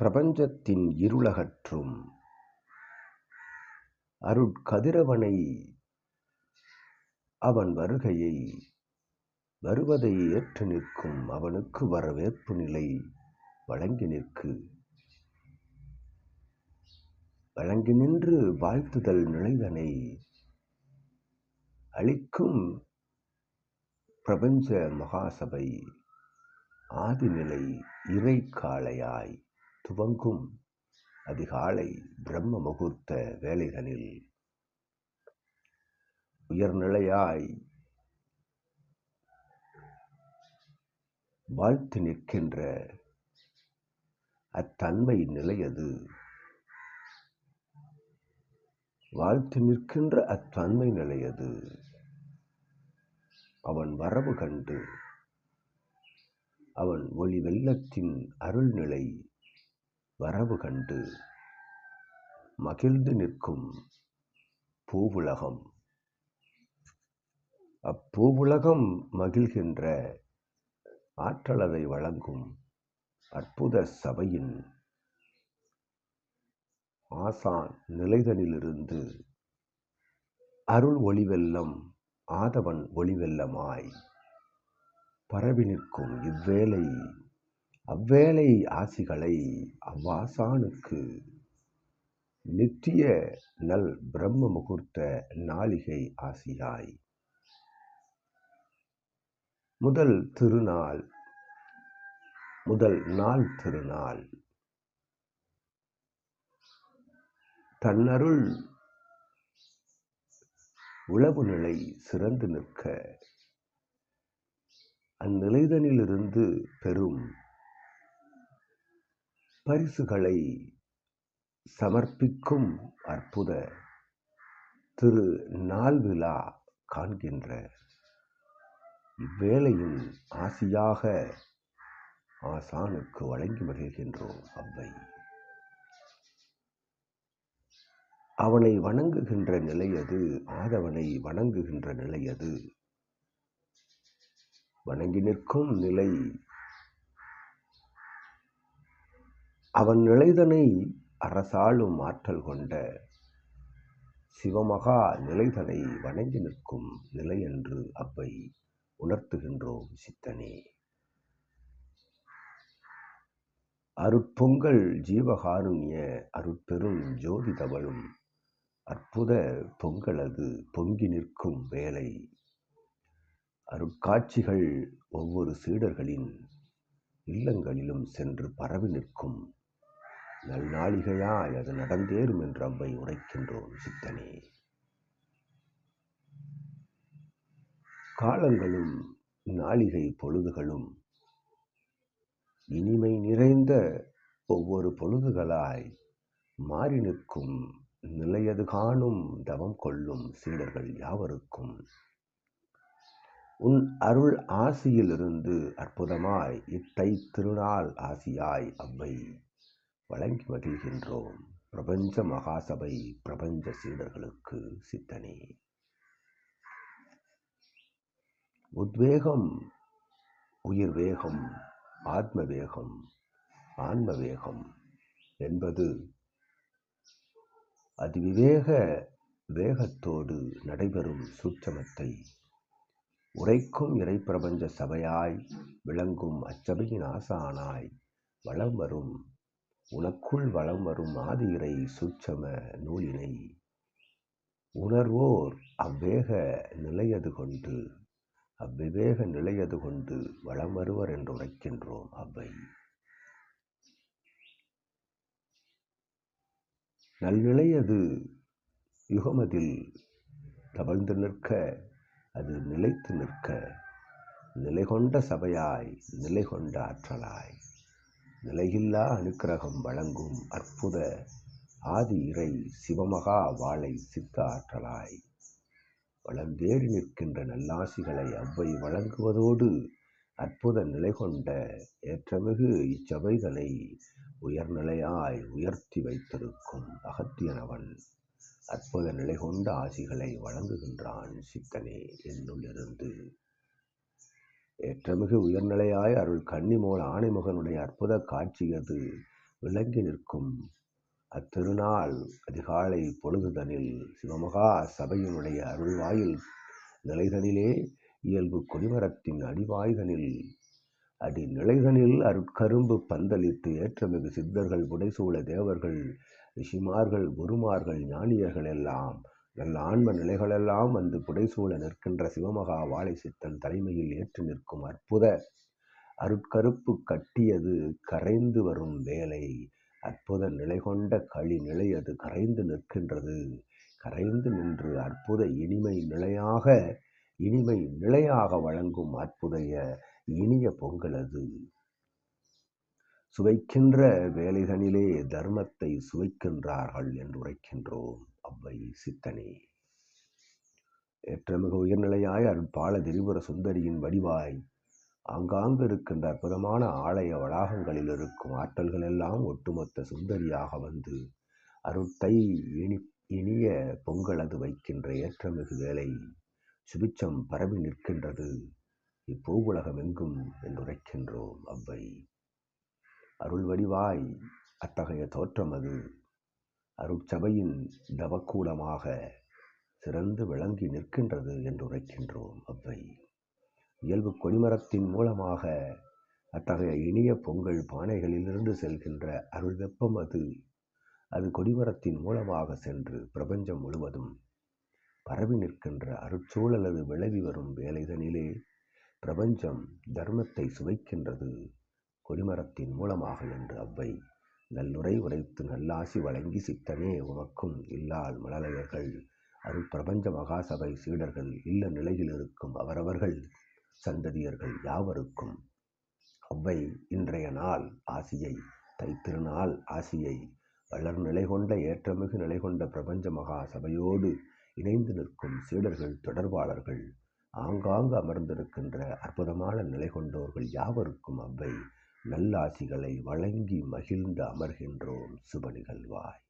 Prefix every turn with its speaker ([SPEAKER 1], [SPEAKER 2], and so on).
[SPEAKER 1] பிரபஞ்சத்தின் இருளகற்றும். அருட்கதிரவனை அவன் வருகையை வருவதை ஏற்று நிற்கும் அவனுக்கு வரவேற்பு நிலை வழங்கி நிற்கு. வழங்கி நின்று வாழ்த்துதல் நிலைதனை அளிக்கும் பிரபஞ்ச மகாசபை ஆதிநிலை இறை காளையாய் துவங்கும் அதிகாலை பிரம்ம முகூர்த்த வேலைகளில் உயர்நிலையாய் வாழ்த்து நிற்கின்ற அத்தன்மை நிலையது வாழ்த்து நிற்கின்ற அத்தன்மை நிலையது அவன் வரவு கண்டு அவன் ஒளி வெள்ளத்தின் அருள்நிலை வரவு கண்டு மகிழ்ந்து நிற்கும் பூவுலகம். அப்பூவுலகம் மகிழ்கின்ற ஆற்றலதை வழங்கும் அற்புத சபையின் ஆசான் நிலைதனிலிருந்து அருள் ஒளிவெல்லம் ஆதவன் ஒளிவெல்லமாய் பரவி நிற்கும் இவ்வேளை அவ்வேளை ஆசிகளை அவ்வாசானுக்கு நித்திய நல் பிரம்ம முகூர்த்த நாளிகை ஆசியாய். முதல் திருநாள் முதல் நாள் திருநாள். தன்னருள் உளவு நிலை சிறந்து நிற்க அந்நிலைதனிலிருந்து பெறும் பரிசுகளை சமர்ப்பிக்கும் அற்புத திரு நாள்விழா காண்கின்ற இவ்வேளையும் ஆசியாக ஆசானுக்கு வழங்கி மகிழ்கின்றோம் அவ்வை. அவனை வணங்குகின்ற நிலையது ஆதவனை வணங்குகின்ற நிலையது வணங்கி நிற்கும் நிலை அவன் நிலைதனை அரசாளும் ஆற்றல் கொண்ட சிவமகா நிலைதனை வணங்கி நிற்கும் நிலை என்று அவ்வை உணர்த்துகின்றோம் சித்தனே. அருட்பொங்கல் ஜீவகாருண்ய அருட்பெரும் ஜோதி தவழும் அற்புத பொங்கலது பொங்கி நிற்கும் வேலை அருட்காட்சிகள் ஒவ்வொரு சீடர்களின் இல்லங்களிலும் சென்று பரவி நிற்கும் நல்நாளிகையாய் அது நடந்தேறும் என்று அவ்வை உரைக்கின்றோம் சித்தனே. காலங்களும் நாளிகை பொழுதுகளும் இனிமை நிறைந்த ஒவ்வொரு பொழுதுகளாய் மாறி நிற்கும் நிலையது காணும் தவம் கொள்ளும் சீடர்கள் யாவருக்கும். உன் அருள் ஆசியிலிருந்து அற்புதமாய் இத்தை திருநாள் ஆசியாய் அவ்வை வழங்கி மகிழ்கின்றோம். பிரபஞ்ச மகாசபை பிரபஞ்ச சீடர்களுக்கு சித்தனே. உத்வேகம் உயிர் வேகம் ஆத்ம வேகம் ஆன்ம வேகம் என்பது அதிவிவேக வேகத்தோடு நடைபெறும் சூட்சமத்தை உரைக்கும் இறைப்பிரபஞ்ச சபையாய் விளங்கும் அச்சபையின் ஆசானாய் வளம் வரும் உனக்குள் வளம் வரும் ஆதி இறை சூட்சம நூலினை. உணர்வோர் அவ்வேக நிலையது கொண்டு அவ்விவேக நிலையது கொண்டு வளம் வருவர் என்று உரைக்கின்றோம் அவ்வை. நல்நிலையது யுகமதில் தவழ்ந்து நிற்க அது நிலைத்து நிற்க நிலை கொண்ட சபையாய் நிலை கொண்ட ஆற்றலாய். நிலையில்லா அனுக்கிரகம் வழங்கும் அற்புத ஆதி இறை சிவமகா வாழை சித்த ஆற்றலாய். வளர்ந்தேறி நிற்கின்ற நல்லாசிகளை அவ்வை வழங்குவதோடு அற்புத நிலை கொண்ட ஏற்றமிகு இச்சபைகளை உயர்நிலையாய் உயர்த்தி வைத்திருக்கும் அகத்தியனவன் அற்புத நிலை கொண்ட ஆசிகளை வழங்குகின்றான் சித்தனே. என்னுள்ளிருந்து ஏற்றமிகு உயர்நிலையாய் அருள் கன்னிமோள் ஆணைமுகனுடைய அற்புத காட்சியது விளங்கி நிற்கும். அத்திருநாள் அதிகாலை பொழுதுதனில் சிவமகா சபையினுடைய அருள்வாயில் நிலைதனிலே இயல்பு கொடிமரத்தின் அடிவாய்தனில். அடி நிலைதனில் அருட்கரும்பு பந்தளித்து ஏற்றமிகு சித்தர்கள் புடைசூழ தேவர்கள் ரிஷிமார்கள் குருமார்கள் ஞானியர்கள் எல்லாம் நல்ல ஆன்ம நிலைகளெல்லாம் வந்து புடைசூழ நிற்கின்ற சிவமகா வாழை சித்தன் தலைமையில் ஏற்று நிற்கும் அற்புத அருட்கருப்பு கட்டியது கரைந்து வரும் வேலை. அற்புத நிலை கொண்ட களி நிலை அது கரைந்து நிற்கின்றது. கரைந்து நின்று அற்புத இனிமை நிலையாக இனிமை நிலையாக வழங்கும் அற்புதைய இனிய பொங்கல் அது. சுவைக்கின்ற வேலைகளிலே தர்மத்தை சுவைக்கின்றார்கள் என்று உரைக்கின்றோம். அவ்வை சித்தனே. ஏற்றமிகு உயர்நிலையாய் அருட்பால திரிபுர சுந்தரியின் வடிவாய் ஆங்காங்கு இருக்கின்ற அற்புதமான ஆலய வளாகங்களில் இருக்கும் ஆற்றல்கள் எல்லாம் ஒட்டுமொத்த சுந்தரியாக வந்து அருட்டை இனி இனிய பொங்கலது வைக்கின்ற ஏற்றமிகு வேலை சுபிச்சம் பரவி நிற்கின்றது. இப்பூவுலகம் எங்கும் என்றுரைக்கின்றோம் அவ்வை. அருள் வடிவாய் அத்தகைய தோற்றம் அது அருட்சபையின் தவக்கூடமாக சிறந்து விளங்கி நிற்கின்றது என்று உரைக்கின்றோம் அவ்வை. இயல்பு கொடிமரத்தின் மூலமாக அத்தகைய இனிய பொங்கல் பானைகளிலிருந்து செல்கின்ற அருள் வெப்பம் அது. அது கொடிமரத்தின் மூலமாக சென்று பிரபஞ்சம் முழுவதும் பரவி நிற்கின்ற அருட்சூழல் அது விளைவி வரும் வேலைதனிலே பிரபஞ்சம் தர்மத்தை சுவைக்கின்றது கொடிமரத்தின் மூலமாக என்று அவ்வை நல்லுரை உரைத்து நல்லாசி வழங்கி சித்தனே உமக்கும் இல்லால் மழலையர்கள் அருட்பிரபஞ்ச மகாசபை சீடர்கள் இல்ல நிலையில் இருக்கும் அவரவர்கள் சந்ததியர்கள் யாவருக்கும். அவ்வை இன்றைய நாள் ஆசியை தைத்திருநாள் ஆசியை வளர் நிலை கொண்ட ஏற்றமிகு நிலை கொண்ட பிரபஞ்ச மகா சபையோடு இணைந்து நிற்கும் சீடர்கள் தொடர்பாளர்கள் ஆங்காங்கு அமர்ந்திருக்கின்ற அற்புதமான நிலை கொண்டோர்கள் யாவருக்கும் அவ்வை நல்லாசிகளை வழங்கி மகிழ்ந்து அமர்கின்றோம் சுப நிகழ்வாய்.